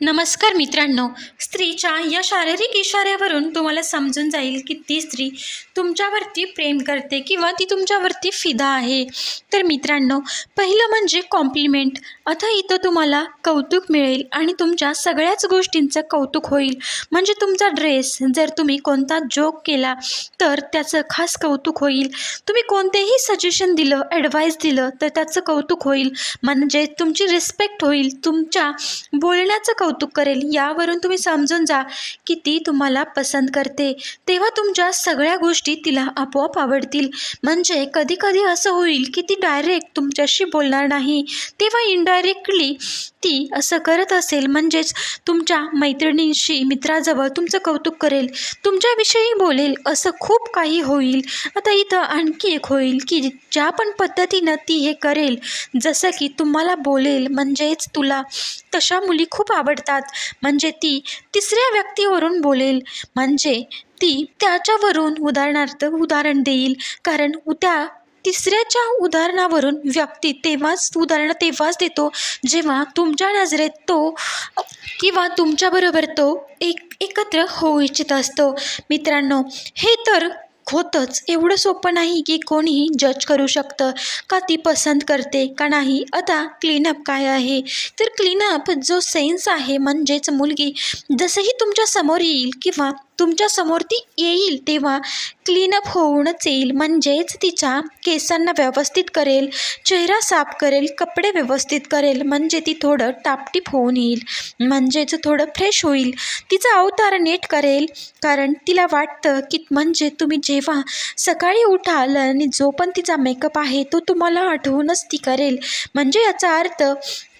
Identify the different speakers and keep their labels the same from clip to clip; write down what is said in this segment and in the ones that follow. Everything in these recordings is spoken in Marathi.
Speaker 1: नमस्कार मित्रांनो स्त्रीच्या या शारीरिक इशाऱ्यावरून तुम्हाला समजून जाईल की ती स्त्री तुमच्यावरती प्रेम करते किंवा ती तुमच्यावरती फिदा आहे. तर मित्रांनो पहिलं म्हणजे कॉम्प्लिमेंट आता इथं तुम्हाला कौतुक मिळेल आणि तुमच्या सगळ्याच गोष्टींचं कौतुक होईल. म्हणजे तुमचा ड्रेस जर तुम्ही कोणता जोक केला तर त्याचं खास कौतुक होईल. तुम्ही कोणतेही सजेशन दिलं ॲडवाईस दिलं तर त्याचं कौतुक होईल. म्हणजे तुमची रिस्पेक्ट होईल. तुमच्या बोलण्याचं कौतुक करेल यावरून तुम्ही समजून जा की ती तुम्हाला पसंत करते. तेव्हा तुमच्या सगळ्या गोष्टी तिला आपोआप आवडतील. म्हणजे कधी कधी असं होईल की ती डायरेक्ट तुमच्याशी बोलणार नाही. तेव्हा इनडायरेक्टली ती असं करत असेल म्हणजेच तुमच्या मैत्रिणींशी मित्राजवळ तुमचं कौतुक करेल. तुमच्याविषयी बोलेल असं खूप काही होईल. आता इथं आणखी एक होईल की ज्या पण पद्धतीनं ती हे करेल जसं की तुम्हाला बोलेल म्हणजेच तुला तशा मुली खूप आवडतात. म्हणजे ती तिसऱ्या व्यक्तीवरून बोलेल. म्हणजे ती त्याच्यावरून उदाहरणार्थ उदाहरण देईल. कारण त्या तिसऱ्याच्या उदाहरणावरून व्यक्ती तेव्हाच उदाहरणं तेव्हाच देतो. जेव्हा तुमच्या नजरेत तो किंवा तुमच्याबरोबर तो एक एकत्र होऊ इच्छित असतो. मित्रांनो हे तर होतंच. एवढं सोपं नाही की कोणीही जज करू शकतं. का ती पसंत करते का नाही? आता क्लीनअप काय आहे? तर क्लीनअप जो सेन्स आहे म्हणजेच मुलगी जसंही तुमच्यासमोर येईल किंवा तुमच्यासमोर ती येईल तेव्हा क्लीनअप होऊनच येईल. म्हणजेच तिच्या केसांना व्यवस्थित करेल चेहरा साफ करेल कपडे व्यवस्थित करेल. म्हणजे ती थोडं टापटीप होऊन येईल. म्हणजेच थोडं फ्रेश होईल. तिचा अवतार नीट करेल. कारण तिला वाटतं की म्हणजे तुम्ही जेव्हा सकाळी उठाल आणि जो पण तिचा मेकअप आहे तो तुम्हाला आठवूनच ती करेल. म्हणजे याचा अर्थ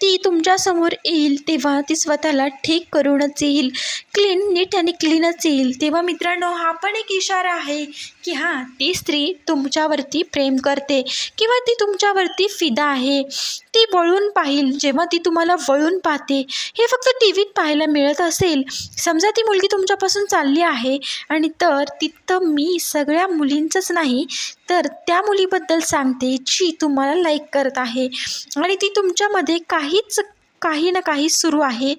Speaker 1: ती तुमच्यासमोर येईल तेव्हा ती स्वतःला ठीक करूनच येईल. क्लीन नीट आणि क्लीनच येईल. येईल तेव्हा मित्रांनो हा पण एक इशारा आहे की हां ती स्त्री तुमच्यावरती प्रेम करते किंवा ती तुमच्यावरती फिदा आहे. ती वळून पाहिल जेव्हा ती तुम्हाला वळून पाहते. हे फक्त टी व्हीत पाहायला मिळत असेल. समजा ती मुलगी तुमच्यापासून चालली आहे आणि तर तिथं मी सगळ्या मुलींचंच नाही तर त्या मुलीबद्दल सांगते जी तुम्हाला लाईक करत आहे. आणि ती तुमच्यामध्ये काहीच काही ना काही सुरू आहे.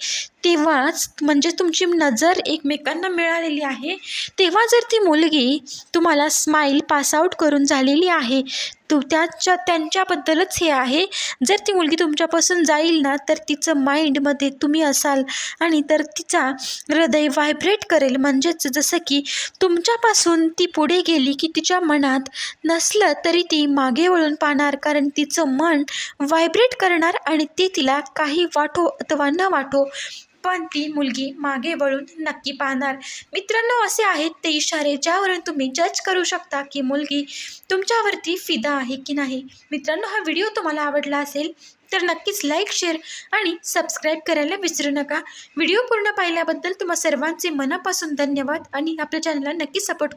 Speaker 1: तेव्हाच म्हणजे तुमची नजर एकमेकांना मिळालेली आहे. तेव्हा जर ती मुलगी तुम्हाला स्माईल पासआउट करून झालेली आहे तो त्याच्या त्यांच्याबद्दलच हे आहे. जर ती मुलगी तुमच्यापासून जाईल ना तर तिचं माइंडमध्ये तुम्ही असाल आणि तर तिचा हृदय व्हायब्रेट करेल. म्हणजेच जसं की तुमच्यापासून ती पुढे गेली की तिच्या मनात नसलं तरी ती मागे वळून पाहणार. कारण तिचं मन व्हायब्रेट करणार आणि ते तिला काही वाटो अथवा न वाटो पण ती मुलगी मागे वळून नक्की पाहणार. मित्रांनो असे आहेत ते इशारे ज्यावरून तुम्ही जज करू शकता की मुलगी तुमच्यावरती फिदा आहे की नाही. मित्रांनो हा व्हिडिओ तुम्हाला आवडला असेल तर नक्कीच लाईक शेअर आणि सबस्क्राईब करायला विसरू नका. व्हिडिओ पूर्ण पाहिल्याबद्दल तुम्हा सर्वांचे मनापासून धन्यवाद आणि आपल्या चॅनलला नक्की सपोर्ट